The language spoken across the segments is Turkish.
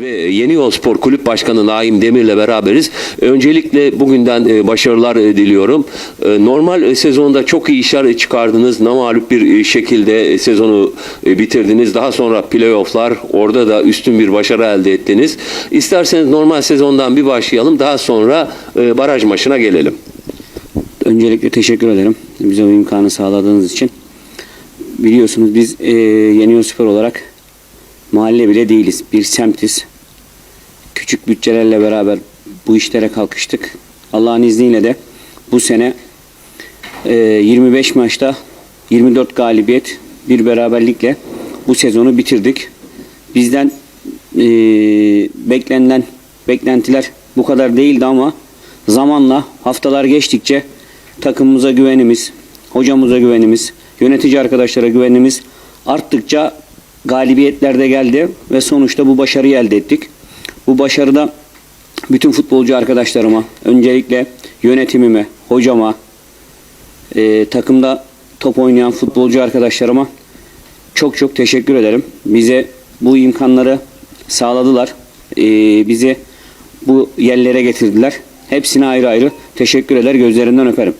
Ve Yeni Yol Spor Kulüp Başkanı Naim Demir'le beraberiz. Öncelikle bugünden e, başarılar e, diliyorum. E, Normal e, sezonda çok iyi işler çıkardınız. Namalup bir e, şekilde e, sezonu e, bitirdiniz. Daha sonra playofflar orada da üstün bir başarı elde ettiniz. İsterseniz normal sezondan bir başlayalım. Daha sonra e, baraj maçına gelelim. Öncelikle teşekkür ederim bize bu imkanı sağladığınız için. Biliyorsunuz biz e, Yeni Yol Spor olarak mahalle bile değiliz. Bir semtiz. Küçük bütçelerle beraber bu işlere kalkıştık. Allah'ın izniyle de bu sene e, 25 maçta 24 galibiyet, bir beraberlikle bu sezonu bitirdik. Bizden e, beklenilen beklentiler bu kadar değildi ama zamanla haftalar geçtikçe takımımıza güvenimiz, hocamıza güvenimiz, yönetici arkadaşlara güvenimiz arttıkça galibiyetler de geldi ve sonuçta bu başarıyı elde ettik. Bu başarıda bütün futbolcu arkadaşlarıma, öncelikle yönetimime, hocama, e, takımda top oynayan futbolcu arkadaşlarıma çok çok teşekkür ederim. Bize bu imkanları sağladılar. E, bizi bu yerlere getirdiler. Hepsine ayrı ayrı teşekkür eder, gözlerinden öperim.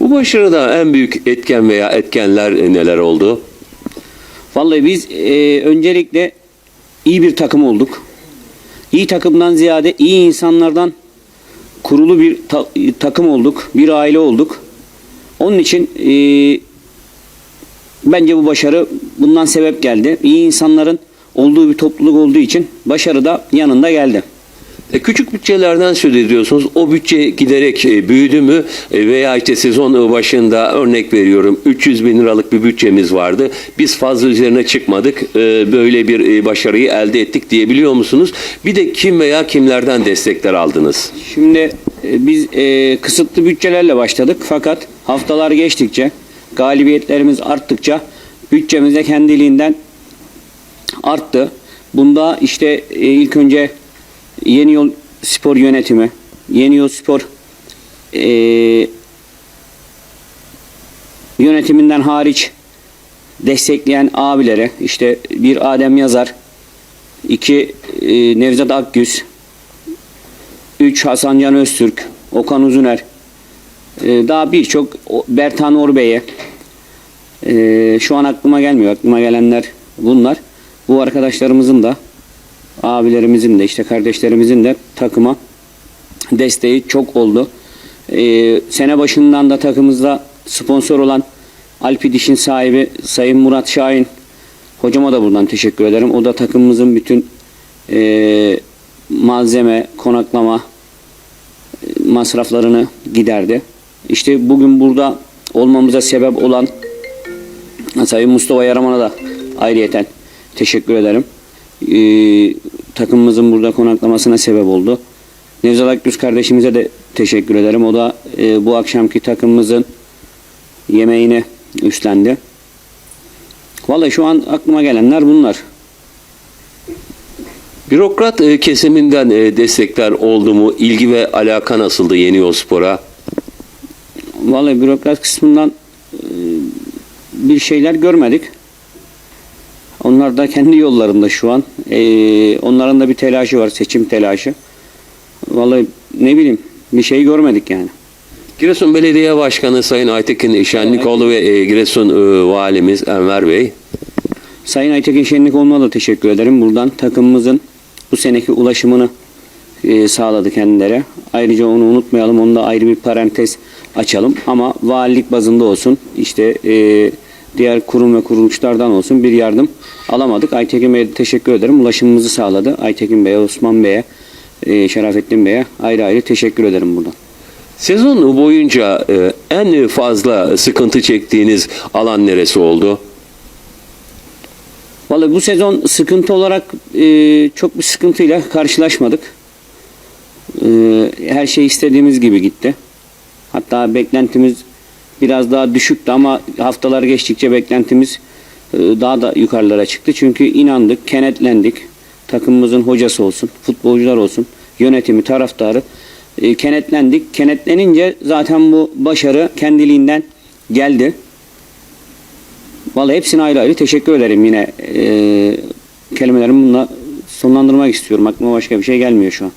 Bu başarıda en büyük etken veya etkenler neler oldu? Vallahi biz e, öncelikle iyi bir takım olduk. İyi takımdan ziyade iyi insanlardan kurulu bir ta- takım olduk. Bir aile olduk. Onun için e, bence bu başarı bundan sebep geldi. İyi insanların olduğu bir topluluk olduğu için başarı da yanında geldi. E, Küçük bütçelerden söz ediyorsunuz. O bütçe giderek e, büyüdü mü E, veya işte sezon başında örnek veriyorum 300 bin liralık bir bütçemiz vardı. Biz fazla üzerine çıkmadık. Böyle bir başarıyı elde ettik diyebiliyor musunuz? Bir de kim veya kimlerden destekler aldınız? Şimdi biz kısıtlı bütçelerle başladık fakat haftalar geçtikçe galibiyetlerimiz arttıkça bütçemiz de kendiliğinden arttı. Bunda işte ilk önce Yeni Yol Spor Yönetimi, Yeni Yol Spor e, yönetiminden hariç destekleyen abilere işte bir Adem Yazar, iki e, Nevzat Akgüz, 3 Hasan Can Öztürk, Okan Uzuner, e, daha birçok Bertan Orbey'e e, şu an aklıma gelmiyor. Aklıma gelenler bunlar. Bu arkadaşlarımızın da abilerimizin de işte kardeşlerimizin de takıma desteği çok oldu. E, sene başından da takımımızda sponsor olan Alpi Diş'in sahibi Sayın Murat Şahin hocama da buradan teşekkür ederim. O da takımımızın bütün e, malzeme, konaklama e, masraflarını giderdi. İşte bugün burada olmamıza sebep olan Sayın Mustafa Yaraman'a da ayrıyeten teşekkür ederim. Ee, takımımızın burada konaklamasına sebep oldu. Nevzat Akgüz kardeşimize de teşekkür ederim. O da e, bu akşamki takımımızın yemeğini üstlendi. Vallahi şu an aklıma gelenler bunlar. Bürokrat e, kesiminden e, destekler oldu mu? İlgi ve alaka nasıldı Yeni Yol Spor'a? Vallahi bürokrat kısmından e, bir şeyler görmedik. Onlar da kendi yollarında şu an. E, onların da bir telaşı var, seçim telaşı. Vallahi ne bileyim bir şey görmedik yani. Giresun Belediye Başkanı Sayın Aytekin Şenlikoğlu ve e, Giresun e, Valimiz Enver Bey. Sayın Aytekin Şenlikoğlu'na da teşekkür ederim. Buradan takımımızın bu seneki ulaşımını e, sağladı kendileri. Ayrıca onu unutmayalım. Onu da ayrı bir parantez açalım. Ama valilik bazında olsun, işte e, diğer kurum ve kuruluşlardan olsun bir yardım alamadık. Aytekin Bey'e teşekkür ederim. Ulaşımımızı sağladı. Aytekin Bey'e, Osman Bey'e, e, Şerafettin Bey'e ayrı ayrı teşekkür ederim buradan. Sezon boyunca e, en fazla sıkıntı çektiğiniz alan neresi oldu? Vallahi bu sezon sıkıntı olarak e, çok bir sıkıntıyla karşılaşmadık. Her şey istediğimiz gibi gitti. Hatta beklentimiz biraz daha düşüktü ama haftalar geçtikçe beklentimiz e, daha da yukarılara çıktı. Çünkü inandık, kenetlendik. Takımımızın hocası olsun, futbolcular olsun, yönetimi, taraftarı e, kenetlendik. Kenetlenince zaten bu başarı kendiliğinden geldi. Vallahi hepsine ayrı ayrı teşekkür ederim yine. E, kelimelerimi bununla sonlandırmak istiyorum. Aklıma başka bir şey gelmiyor şu an.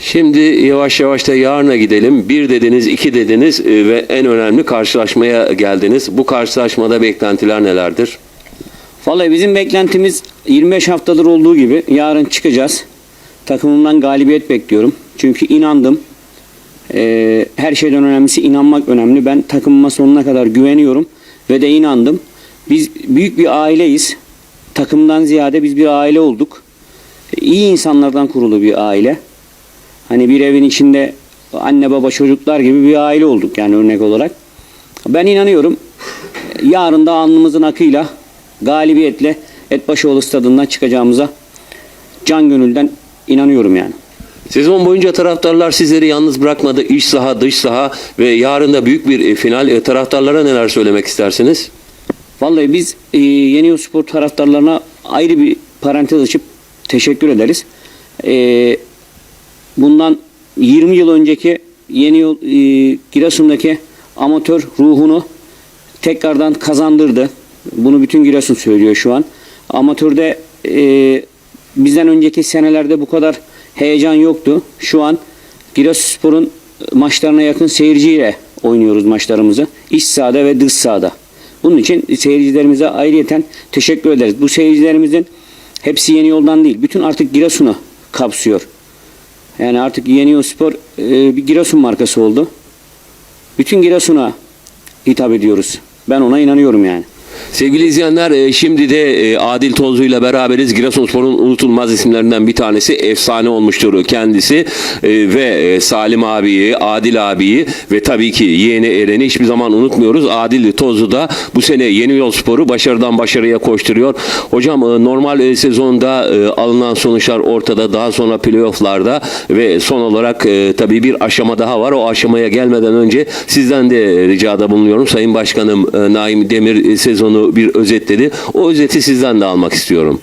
Şimdi yavaş yavaş da yarına gidelim. Bir dediniz, iki dediniz e, ve en önemli karşılaşmaya geldiniz. Bu karşılaşmada beklentiler nelerdir? Vallahi bizim beklentimiz 25 haftadır olduğu gibi yarın çıkacağız. Takımımdan galibiyet bekliyorum. Çünkü inandım. Ee, her şeyden önemlisi inanmak önemli. Ben takımıma sonuna kadar güveniyorum ve de inandım. Biz büyük bir aileyiz. Takımdan ziyade biz bir aile olduk. İyi insanlardan kurulu bir aile. Hani bir evin içinde anne baba çocuklar gibi bir aile olduk yani örnek olarak. Ben inanıyorum yarın da alnımızın akıyla galibiyetle Etbaşoğlu stadından çıkacağımıza can gönülden inanıyorum yani. Sezon boyunca taraftarlar sizleri yalnız bırakmadı. İç saha, dış saha ve yarın da büyük bir e, final. E, Taraftarlara neler söylemek istersiniz? Vallahi biz e, Yeni Spor taraftarlarına ayrı bir parantez açıp teşekkür ederiz. E, bundan 20 yıl önceki Yeni Yol e, Giresun'daki amatör ruhunu tekrardan kazandırdı. Bunu bütün Giresun söylüyor şu an. Amatörde e, bizden önceki senelerde bu kadar heyecan yoktu. Şu an Giresunspor'un maçlarına yakın seyirciyle oynuyoruz maçlarımızı. İç sahada ve dış sahada. Bunun için seyircilerimize ayrıyeten teşekkür ederiz. Bu seyircilerimizin hepsi yeni yoldan değil. Bütün artık Giresun'u kapsıyor. Yani artık Yeni Yol Spor e, bir Giresun markası oldu. Bütün Giresun'a hitap ediyoruz. Ben ona inanıyorum yani. Sevgili izleyenler e, şimdi de e, Adil Tozlu ile beraberiz. Giresunspor'un unutulmaz isimlerinden bir tanesi efsane olmuştur kendisi E, ve Salim abiyi, Adil abiyi ve tabii ki yeğeni Eren'i hiçbir zaman unutmuyoruz. Adil Tozlu da bu sene Yeni Yol Spor'u başarıdan başarıya koşturuyor. Hocam normal sezonda alınan sonuçlar ortada daha sonra playofflarda ve son olarak tabii bir aşama daha var. O aşamaya gelmeden önce sizden de ricada bulunuyorum. Sayın Başkanım Naim Demir e, sezonu bir özetledi. O özeti sizden de almak istiyorum.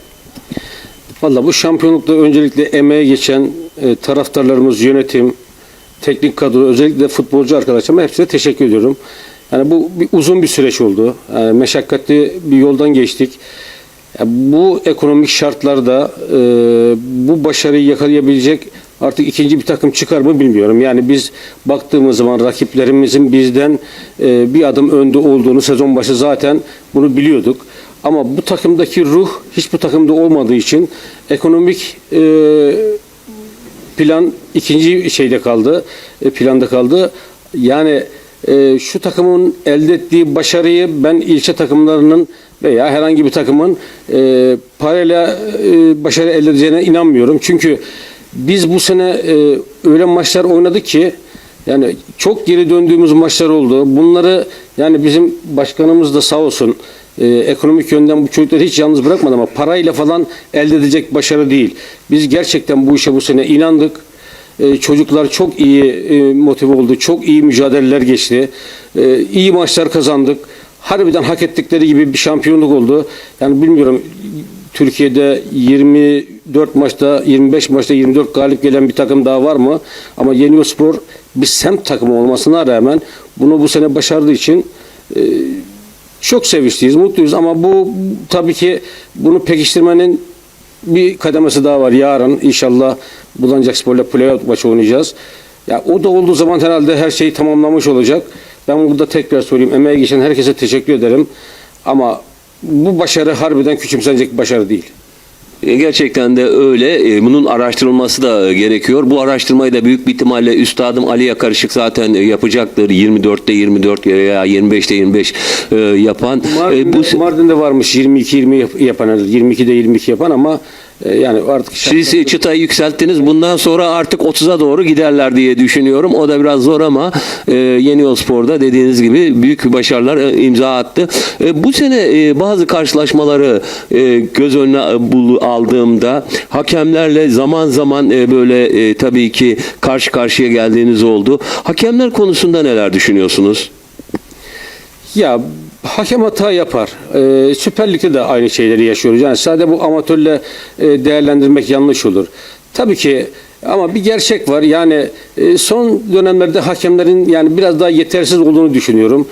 Valla bu şampiyonlukta öncelikle emeğe geçen e, taraftarlarımız, yönetim, teknik kadro, özellikle futbolcu arkadaşlarıma hepsine teşekkür ediyorum. Yani bu bir, uzun bir süreç oldu. Yani meşakkatli bir yoldan geçtik. Ya bu ekonomik şartlarda e, bu başarıyı yakalayabilecek artık ikinci bir takım çıkar mı bilmiyorum. Yani biz baktığımız zaman rakiplerimizin bizden e, bir adım önde olduğunu sezon başı zaten bunu biliyorduk. Ama bu takımdaki ruh hiç bu takımda olmadığı için ekonomik e, plan ikinci şeyde kaldı, e, planda kaldı. Yani e, şu takımın elde ettiği başarıyı ben ilçe takımlarının veya herhangi bir takımın e, parayla e, başarı elde edeceğine inanmıyorum. Çünkü biz bu sene e, öyle maçlar oynadık ki yani çok geri döndüğümüz maçlar oldu. Bunları yani bizim başkanımız da sağ olsun e, ekonomik yönden bu çocukları hiç yalnız bırakmadı ama parayla falan elde edecek başarı değil. Biz gerçekten bu işe bu sene inandık. E, çocuklar çok iyi e, motive oldu. Çok iyi mücadeleler geçti. E, iyi maçlar kazandık. Harbiden hak ettikleri gibi bir şampiyonluk oldu. Yani bilmiyorum Türkiye'de 24 maçta 25 maçta 24 galip gelen bir takım daha var mı? Ama Yeniyorspor bir semt takımı olmasına rağmen bunu bu sene başardığı için e, çok sevinçliyiz, mutluyuz ama bu tabii ki bunu pekiştirmenin bir kademesi daha var. Yarın inşallah Bulancak Spor'la playout maçı oynayacağız. Ya o da olduğu zaman herhalde her şey tamamlamış olacak. Ben burada tekrar söyleyeyim. Emeğe geçen herkese teşekkür ederim. Ama bu başarı harbiden küçümsenecek bir başarı değil. E, Gerçekten de öyle. E, Bunun araştırılması da e, gerekiyor. Bu araştırmayı da büyük bir ihtimalle Üstadım Ali'ye karışık zaten yapacaktır. 24'te 24 veya 25'te 25 e, yapan. Mardin'de, Bu Mardin'de varmış 22-20 yap- yapan, 22'de 22 yapan ama yani artık Siz e, çıtayı yükselttiniz. Bundan sonra artık 30'a doğru giderler diye düşünüyorum. O da biraz zor ama e, Yeni Yol Spor'da dediğiniz gibi büyük başarılar imza attı. E, bu sene e, bazı karşılaşmaları e, göz önüne e, bul- aldığımda hakemlerle zaman zaman e, böyle e, tabii ki karşı karşıya geldiğiniz oldu. Hakemler konusunda neler düşünüyorsunuz? Ya hakem hata yapar. Ee, Süper Lig'de de aynı şeyleri yaşıyoruz. Yani sadece bu amatörle e, değerlendirmek yanlış olur. Tabii ki ama bir gerçek var. Yani e, son dönemlerde hakemlerin yani biraz daha yetersiz olduğunu düşünüyorum.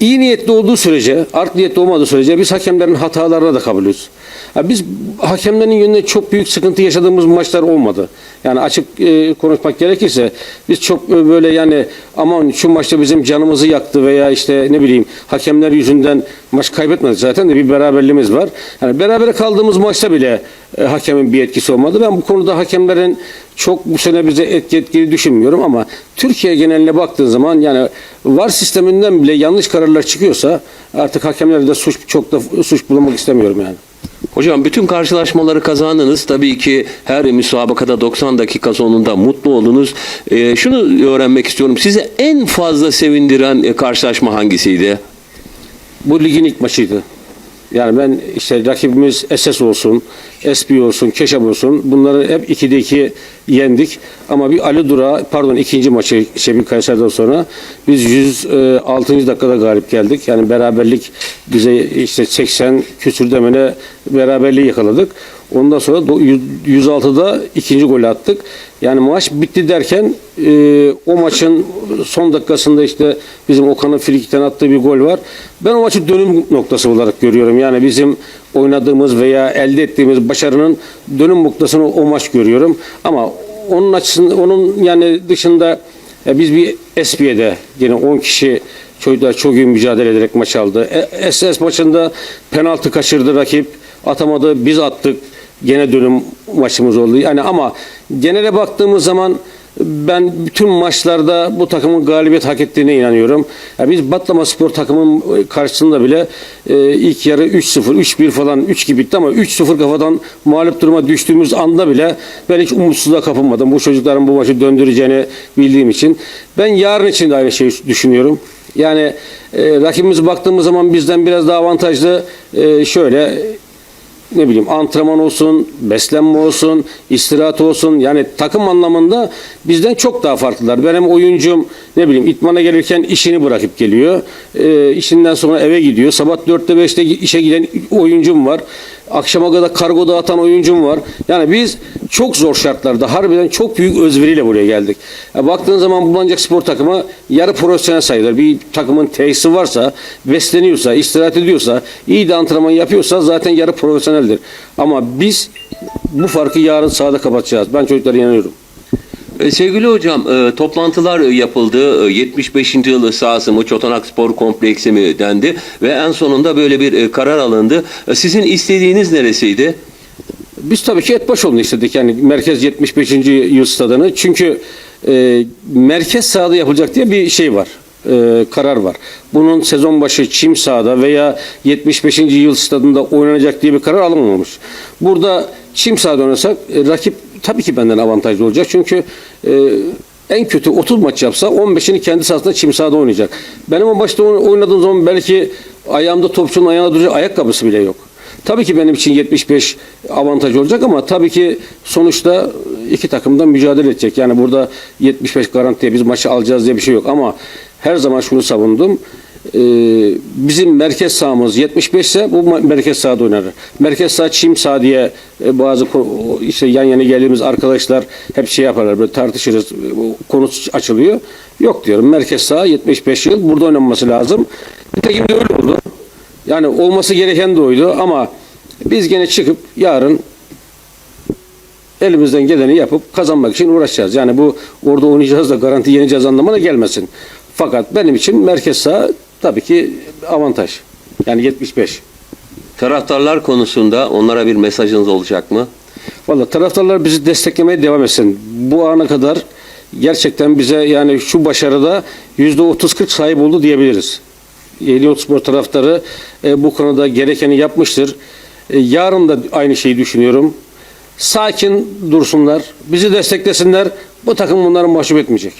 İyi niyetli olduğu sürece, art niyetli olmadığı sürece biz hakemlerin hatalarına da kabulüz. Ha, biz hakemlerin yönünde çok büyük sıkıntı yaşadığımız maçlar olmadı. Yani açık e, konuşmak gerekirse biz çok e, böyle yani aman şu maçta bizim canımızı yaktı veya işte ne bileyim hakemler yüzünden maç kaybetmedik zaten de bir beraberliğimiz var. Yani berabere kaldığımız maçta bile e, hakemin bir etkisi olmadı. Ben bu konuda hakemlerin çok bu sene bize etki etkili düşünmüyorum ama Türkiye geneline baktığın zaman yani var sisteminden bile yanlış kararlar çıkıyorsa artık hakemlerde de suç çok da suç bulmak istemiyorum yani. Hocam bütün karşılaşmaları kazandınız. Tabii ki her müsabakada 90 dakika sonunda mutlu oldunuz. Ee, şunu öğrenmek istiyorum. Sizi en fazla sevindiren e, karşılaşma hangisiydi? Bu ligin ilk maçıydı. Yani ben işte rakibimiz SS olsun, SP olsun, Keşap olsun bunları hep 2'de 2 yendik. Ama bir Ali Dura pardon ikinci maçı Şebil Kayseri'den sonra biz 106. dakikada galip geldik. Yani beraberlik bize işte 80 küsür demene beraberliği yakaladık. Ondan sonra do- 106'da ikinci golü attık. Yani maç bitti derken e, o maçın son dakikasında işte bizim Okan'ın frikikten attığı bir gol var. Ben o maçı dönüm noktası olarak görüyorum. Yani bizim oynadığımız veya elde ettiğimiz başarının dönüm noktasını o maç görüyorum. Ama onun açısından onun yani dışında ya biz bir SP'de yine 10 kişi çocuklar çok iyi mücadele ederek maç aldı. E, SS maçında penaltı kaçırdı rakip. Atamadı. Biz attık. Gene dönüm maçımız oldu. Yani ama genele baktığımız zaman ben bütün maçlarda bu takımın galibiyet hak ettiğine inanıyorum. Ya biz Batlama Spor takımın karşısında bile e, ilk yarı 3-0, 3-1 falan 3 gibi bitti ama 3-0 kafadan mağlup duruma düştüğümüz anda bile ben hiç umutsuzluğa kapılmadım. Bu çocukların bu maçı döndüreceğini bildiğim için. Ben yarın için de aynı şeyi düşünüyorum. Yani e, rakibimize baktığımız zaman bizden biraz daha avantajlı e, şöyle ne bileyim antrenman olsun, beslenme olsun, istirahat olsun yani takım anlamında bizden çok daha farklılar. Benim oyuncum ne bileyim itmana gelirken işini bırakıp geliyor. Ee, işinden sonra eve gidiyor. Sabah 4'te 5'te işe giden oyuncum var. Akşama kadar kargo dağıtan oyuncum var. Yani biz çok zor şartlarda harbiden çok büyük özveriyle buraya geldik. Ya baktığın zaman Bulancak Spor takımı yarı profesyonel sayılır. Bir takımın tesisi varsa, besleniyorsa, istirahat ediyorsa, iyi de antrenman yapıyorsa zaten yarı profesyoneldir. Ama biz bu farkı yarın sahada kapatacağız. Ben çocuklara inanıyorum. E, Sevgili hocam, e, toplantılar yapıldı. E, 75. yıl sahası mı, Çotanak Spor Kompleksi mi dendi ve en sonunda böyle bir e, karar alındı. E, Sizin istediğiniz neresiydi? Biz tabii ki Etbaşoğlu'nu istedik yani Merkez 75. yıl stadını. Çünkü e, merkez sahada yapılacak diye bir şey var. E, karar var. Bunun sezon başı çim sahada veya 75. yıl stadında oynanacak diye bir karar alınmamış. Burada çim sahada oynasak e, rakip tabii ki benden avantajlı olacak. Çünkü e, en kötü 30 maç yapsa 15'ini kendi sahasında çim sahada oynayacak. Benim o oyn- oynadığım zaman belki ayağımda topçunun ayağına duracak ayakkabısı bile yok. Tabii ki benim için 75 avantaj olacak ama tabii ki sonuçta iki takım da mücadele edecek. Yani burada 75 garantiye biz maçı alacağız diye bir şey yok ama her zaman şunu savundum. Ee, bizim merkez sahamız 75 ise bu merkez sahada oynar. Merkez saha çim saha diye e, bazı işte yan yana geldiğimiz arkadaşlar hep şey yaparlar böyle tartışırız konu açılıyor. Yok diyorum merkez saha 75 yıl burada oynanması lazım. Nitekim de öyle oldu. Yani olması gereken de oydu ama biz gene çıkıp yarın elimizden geleni yapıp kazanmak için uğraşacağız. Yani bu orada oynayacağız da garanti yeneceğiz anlamına gelmesin. Fakat benim için merkez saha tabii ki avantaj. Yani 75. Taraftarlar konusunda onlara bir mesajınız olacak mı? Valla taraftarlar bizi desteklemeye devam etsin. Bu ana kadar gerçekten bize yani şu başarıda %30-40 sahip oldu diyebiliriz. Yeni Spor taraftarı e, bu konuda gerekeni yapmıştır. E, yarın da aynı şeyi düşünüyorum. Sakin dursunlar, bizi desteklesinler. Bu takım bunları mahcup etmeyecek.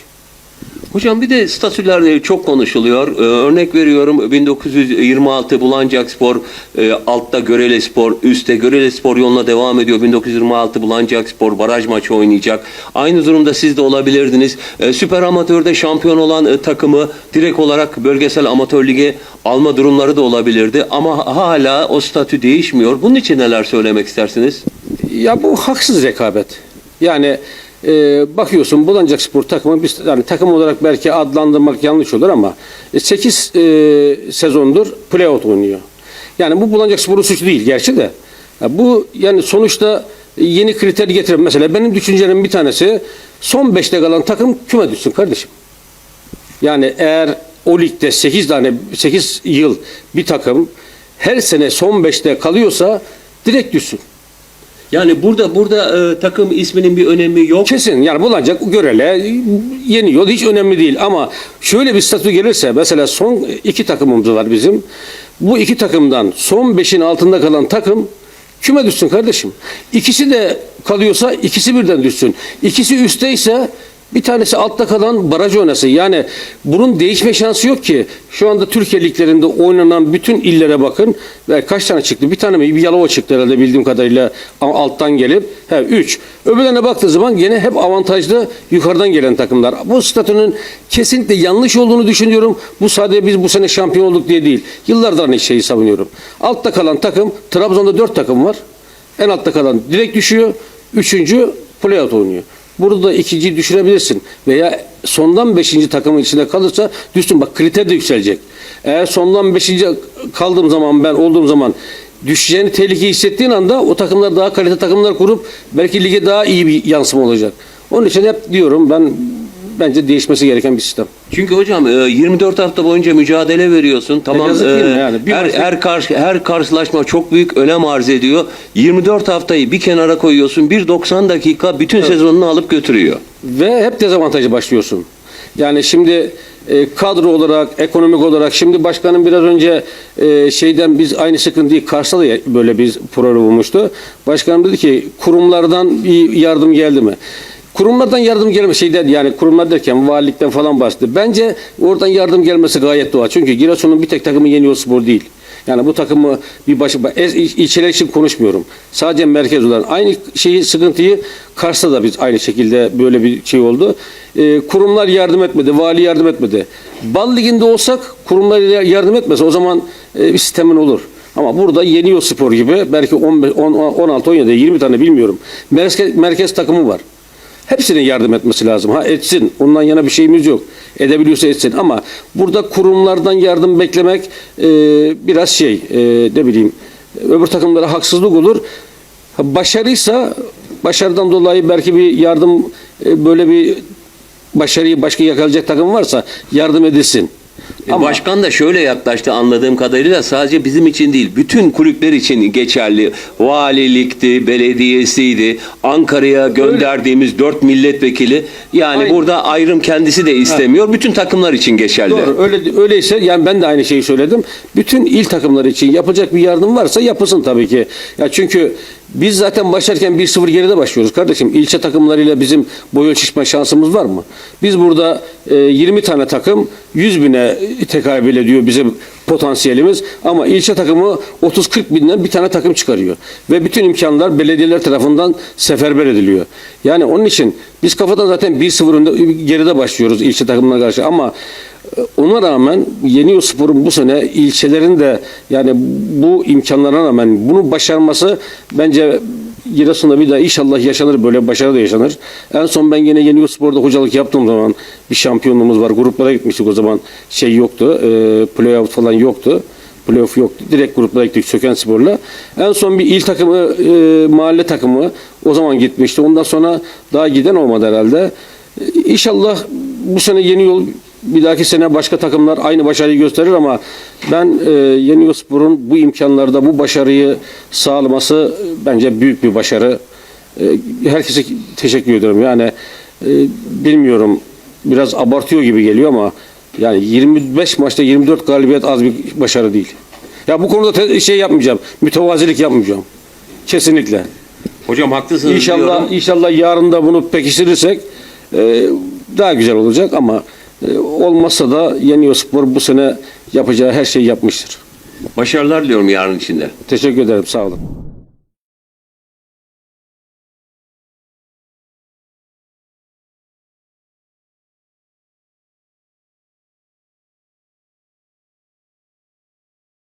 Hocam bir de statüler çok konuşuluyor. Ee, örnek veriyorum 1926 Bulancak Spor, e, altta Görele Spor, üstte Görele Spor yoluna devam ediyor. 1926 Bulancak Spor baraj maçı oynayacak. Aynı durumda siz de olabilirdiniz. E, Süper Amatör'de şampiyon olan e, takımı direkt olarak bölgesel amatör lige alma durumları da olabilirdi. Ama hala o statü değişmiyor. Bunun için neler söylemek istersiniz? Ya bu haksız rekabet. Yani e, bakıyorsun Bulancak Spor takımı biz yani takım olarak belki adlandırmak yanlış olur ama 8 sezondur playout oynuyor. Yani bu Bulancak Spor'un suçu değil gerçi de. Ya bu yani sonuçta yeni kriter getirir. Mesela benim düşüncelerim bir tanesi son 5'te kalan takım küme düşsün kardeşim. Yani eğer o ligde 8 tane 8 yıl bir takım her sene son 5'te kalıyorsa direkt düşsün. Yani burada burada e, takım isminin bir önemi yok. Kesin yani bulacak görele yeni yol hiç önemli değil ama şöyle bir statü gelirse mesela son iki takımımız var bizim. Bu iki takımdan son beşin altında kalan takım küme düşsün kardeşim. İkisi de kalıyorsa ikisi birden düşsün. İkisi üstteyse bir tanesi altta kalan baraj oynasın. Yani bunun değişme şansı yok ki. Şu anda Türkiye liglerinde oynanan bütün illere bakın. Ve kaç tane çıktı? Bir tane mi? Bir Yalova çıktı herhalde bildiğim kadarıyla alttan gelip. He, üç. Öbürlerine baktığı zaman gene hep avantajlı yukarıdan gelen takımlar. Bu statünün kesinlikle yanlış olduğunu düşünüyorum. Bu sadece biz bu sene şampiyon olduk diye değil. Yıllardır aynı şeyi savunuyorum. Altta kalan takım, Trabzon'da dört takım var. En altta kalan direkt düşüyor. Üçüncü playout oynuyor. Burada da ikinciyi düşürebilirsin. Veya sondan beşinci takımın içinde kalırsa düşsün. Bak kriter de yükselecek. Eğer sondan beşinci kaldığım zaman ben olduğum zaman düşeceğini tehlike hissettiğin anda o takımlar daha kalite takımlar kurup belki lige daha iyi bir yansıma olacak. Onun için hep diyorum ben bence değişmesi gereken bir sistem. Çünkü hocam e, 24 hafta boyunca mücadele veriyorsun. Tamam. mi e, yani? Bir her her karşı her karşılaşma çok büyük önem arz ediyor. 24 haftayı bir kenara koyuyorsun. Bir 90 dakika bütün sezonunu alıp götürüyor. ve hep dezavantajı başlıyorsun. Yani şimdi e, kadro olarak, ekonomik olarak şimdi başkanım biraz önce e, şeyden biz aynı sıkıntıyı Kars'ta da böyle bir program olmuştu. Başkanım dedi ki kurumlardan bir yardım geldi mi? Kurumlardan yardım gelme şeyden yani kurumlar derken valilikten falan bahsetti. Bence oradan yardım gelmesi gayet doğal. Çünkü Giresun'un bir tek takımı Yeniyor Spor değil. Yani bu takımı bir başı ilçeler için konuşmuyorum. Sadece merkez olan aynı şeyi sıkıntıyı Kars'ta da biz aynı şekilde böyle bir şey oldu. Ee, kurumlar yardım etmedi, vali yardım etmedi. Bal liginde olsak kurumlar yardım etmese o zaman e, bir sistemin olur. Ama burada Yeniyor Spor gibi belki 15, 10, 16, 17, 20 tane bilmiyorum. Merkez, merkez takımı var. Hepsinin yardım etmesi lazım. Ha etsin. Ondan yana bir şeyimiz yok. Edebiliyorsa etsin. Ama burada kurumlardan yardım beklemek e, biraz şey e, ne bileyim öbür takımlara haksızlık olur. Başarıysa başarıdan dolayı belki bir yardım e, böyle bir başarıyı başka yakalayacak takım varsa yardım edilsin. E, Ama- Başkan da şöyle yaklaştı anladığım kadarıyla sadece bizim için değil bütün kulüpler için geçerli. Valilikti, belediyesiydi, Ankara'ya gönderdiğimiz dört milletvekili yani Aynen. burada ayrım kendisi de istemiyor. Bütün takımlar için geçerli. Doğru. Öyle öyleyse yani ben de aynı şeyi söyledim. Bütün il takımları için yapacak bir yardım varsa yapılsın tabii ki. Ya çünkü biz zaten başlarken 1-0 geride başlıyoruz kardeşim. İlçe takımlarıyla bizim boy ölçüşme şansımız var mı? Biz burada e, 20 tane takım 100 bine tekabül ediyor bizim potansiyelimiz ama ilçe takımı 30-40 binden bir tane takım çıkarıyor. Ve bütün imkanlar belediyeler tarafından seferber ediliyor. Yani onun için biz kafadan zaten 1-0 önde- geride başlıyoruz ilçe takımına karşı ama ona rağmen Yeniyor Spor'un bu sene ilçelerin de yani bu imkanlara rağmen bunu başarması bence Giresun'da bir daha inşallah yaşanır böyle başarı da yaşanır. En son ben yine Yeniyor Spor'da hocalık yaptığım zaman bir şampiyonluğumuz var. Gruplara gitmiştik o zaman şey yoktu. E, playoff falan yoktu. Playoff yoktu. Direkt gruplara gittik Söken Spor'la. En son bir il takımı, e, mahalle takımı o zaman gitmişti. Ondan sonra daha giden olmadı herhalde. E, İnşallah bu sene yeni yol bir dahaki sene başka takımlar aynı başarıyı gösterir ama ben e, Yeni Spor'un bu imkanlarda bu başarıyı sağlaması bence büyük bir başarı. E, herkese teşekkür ediyorum. Yani e, bilmiyorum biraz abartıyor gibi geliyor ama yani 25 maçta 24 galibiyet az bir başarı değil. Ya bu konuda şey yapmayacağım. Mütevazilik yapmayacağım. Kesinlikle. Hocam haklısınız İnşallah diyorum. inşallah yarın da bunu pekiştirirsek e, daha güzel olacak ama e, olmazsa da Yeniyor Spor bu sene yapacağı her şeyi yapmıştır. Başarılar diliyorum yarın içinde. Teşekkür ederim. Sağ olun.